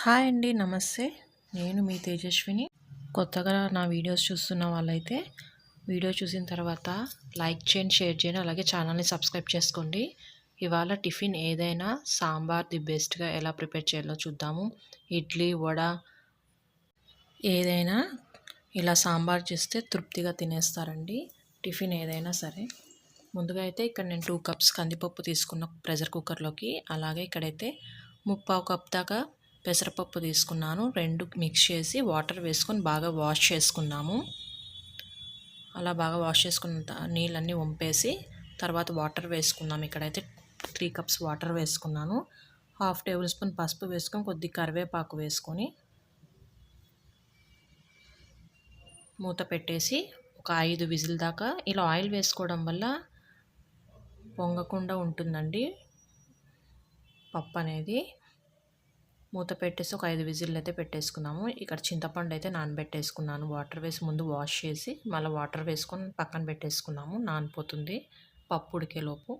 Hi అండి నమస్తే. నేను మీ తేజస్విని. కొత్తగా నా వీడియోస్ చూస్తున్న వాళ్ళైతే వీడియో చూసిన తర్వాత లైక్ చేయండి షేర్ చేయండి అలాగే ఛానల్ని సబ్స్క్రైబ్ చేసుకోండి. ఇవాళ టిఫిన్ ఏదైనా సాంబార్ ది బెస్ట్గా ఎలా ప్రిపేర్ చేయాలో చూద్దాము. ఇడ్లీ వడ ఏదైనా ఇలా సాంబార్ చేస్తే తృప్తిగా తినేస్తారండి. టిఫిన్ ఏదైనా సరే. ముందుగా అయితే ఇక్కడ నేను టూ కప్స్ కందిపప్పు తీసుకున్న ప్రెషర్ కుక్కర్లోకి అలాగే ఇక్కడైతే ముప్పావు కప్ దాకా పెసరపప్పు తీసుకున్నాను. రెండు మిక్స్ చేసి వాటర్ వేసుకొని బాగా వాష్ చేసుకున్నాము. అలా బాగా వాష్ చేసుకున్న నీళ్ళన్నీ వంపేసి తర్వాత వాటర్ వేసుకున్నాము ఇక్కడైతే త్రీ కప్స్ వాటర్ వేసుకున్నాను. హాఫ్ టేబుల్ స్పూన్ పసుపు వేసుకొని కొద్ది కరివేపాకు వేసుకొని మూత పెట్టేసి ఒక ఐదు విజిల్ దాకా ఇలా ఆయిల్ వేసుకోవడం వల్ల పొంగకుండా ఉంటుందండి పప్పు అనేది. మూత పెట్టేసి ఒక ఐదు విజిల్ అయితే పెట్టేసుకున్నాము. ఇక్కడ చింతపండు అయితే నానబెట్టేసుకున్నాను. వాటర్ వేసి ముందు వాష్ చేసి మళ్ళీ వాటర్ వేసుకొని పక్కన పెట్టేసుకున్నాము. నానిపోతుంది పప్పు ఉడికేలోపు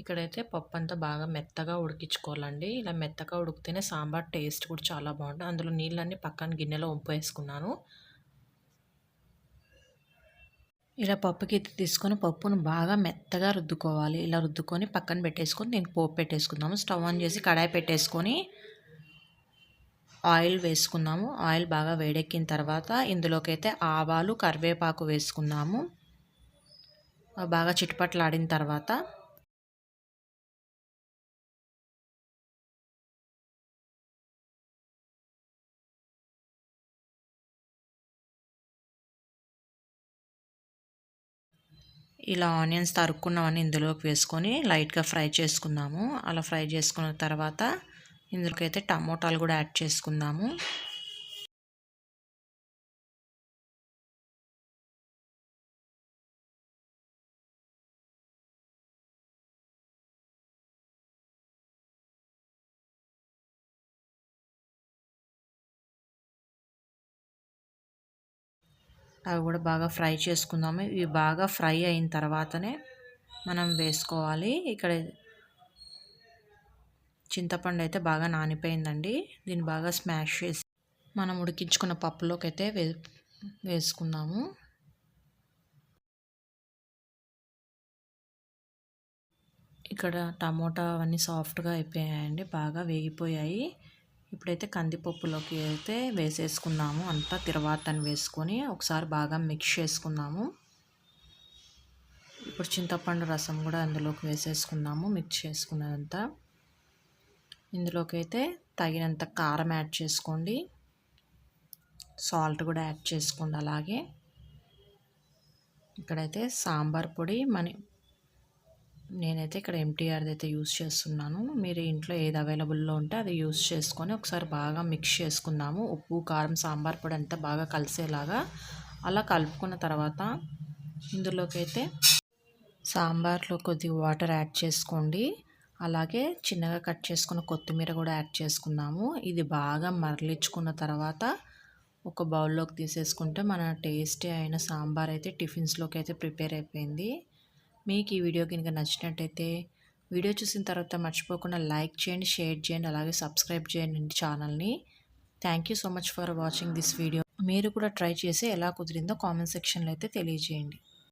ఇక్కడైతే పప్పు అంతా బాగా మెత్తగా ఉడికించుకోవాలండి. ఇలా మెత్తగా ఉడికితేనే సాంబార్ టేస్ట్ కూడా చాలా బాగుంటుంది. అందులో నీళ్ళన్నీ పక్కన గిన్నెలో వేసుకున్నాను ఇలా పప్పుకి తీసుకొని పప్పును బాగా మెత్తగా రుద్దుకోవాలి. ఇలా రుద్దుకొని పక్కన పెట్టేసుకొని నేను పోపు పెట్టేసుకుందాము. స్టవ్ ఆన్ చేసి కడాయి పెట్టేసుకొని ఆయిల్ వేసుకున్నాము. ఆయిల్ బాగా వేడెక్కిన తర్వాత ఇందులోకైతే ఆవాలు కరివేపాకు వేసుకున్నాము. బాగా చిట్పట్లాడిన తర్వాత ఇలా ఆనియన్స్ తరుక్కున్నవన్నీ ఇందులోకి వేసుకొని లైట్గా ఫ్రై చేసుకున్నాము. అలా ఫ్రై చేసుకున్న తర్వాత ఇందులోకి అయితే టమోటాలు కూడా యాడ్ చేసుకుందాము. అవి కూడా బాగా ఫ్రై చేసుకుందాము. ఇవి బాగా ఫ్రై అయిన తర్వాతనే మనం వేసుకోవాలి. ఇక్కడ చింతపండు అయితే బాగా నానిపోయిందండి. దీన్ని బాగా స్మాష్ చేసి మనం ఉడికించుకున్న పప్పులోకి అయితే వే వేసుకుందాము. ఇక్కడ టమోటా అవన్నీ సాఫ్ట్గా అయిపోయాయండి బాగా వేగిపోయాయి. ఇప్పుడైతే కందిపప్పులోకి అయితే వేసేసుకుందాము. అంతా తిరవాతని వేసుకొని ఒకసారి బాగా మిక్స్ చేసుకుందాము. ఇప్పుడు చింతపండు రసం కూడా అందులోకి వేసేసుకుందాము మిక్స్ చేసుకున్నదంతా. ఇందులోకి అయితే తగినంత కారం యాడ్ చేసుకోండి. సాల్ట్ కూడా యాడ్ చేసుకోండి అలాగే. ఇక్కడైతే సాంబార్ పొడి మన నేనైతే ఇక్కడ ఎంటీఆర్ది అయితే యూస్ చేస్తున్నాను. మీరు ఇంట్లో ఏది అవైలబుల్లో ఉంటే అది యూస్ చేసుకొని ఒకసారి బాగా మిక్స్ చేసుకుందాము. ఉప్పు కారం సాంబార్ పొడి అంతా బాగా కలిసేలాగా అలా కలుపుకున్న తర్వాత ఇందులోకి అయితే సాంబార్లో కొద్దిగా వాటర్ యాడ్ చేసుకోండి. అలాగే చిన్నగా కట్ చేసుకున్న కొత్తిమీర కూడా యాడ్ చేసుకున్నాము. ఇది బాగా మరలించుకున్న తర్వాత ఒక బౌల్లోకి తీసేసుకుంటే మన టేస్టీ అయిన సాంబార్ అయితే టిఫిన్స్లోకి అయితే ప్రిపేర్ అయిపోయింది. మీకు ఈ వీడియో కనుక నచ్చినట్టయితే వీడియో చూసిన తర్వాత మర్చిపోకుండా లైక్ చేయండి షేర్ చేయండి అలాగే సబ్స్క్రైబ్ చేయండి ఛానల్ని. Thank you so much for watching this video. మీరు కూడా ట్రై చేసి ఎలా కుదిరిందో కామెంట్ సెక్షన్లో అయితే తెలియజేయండి.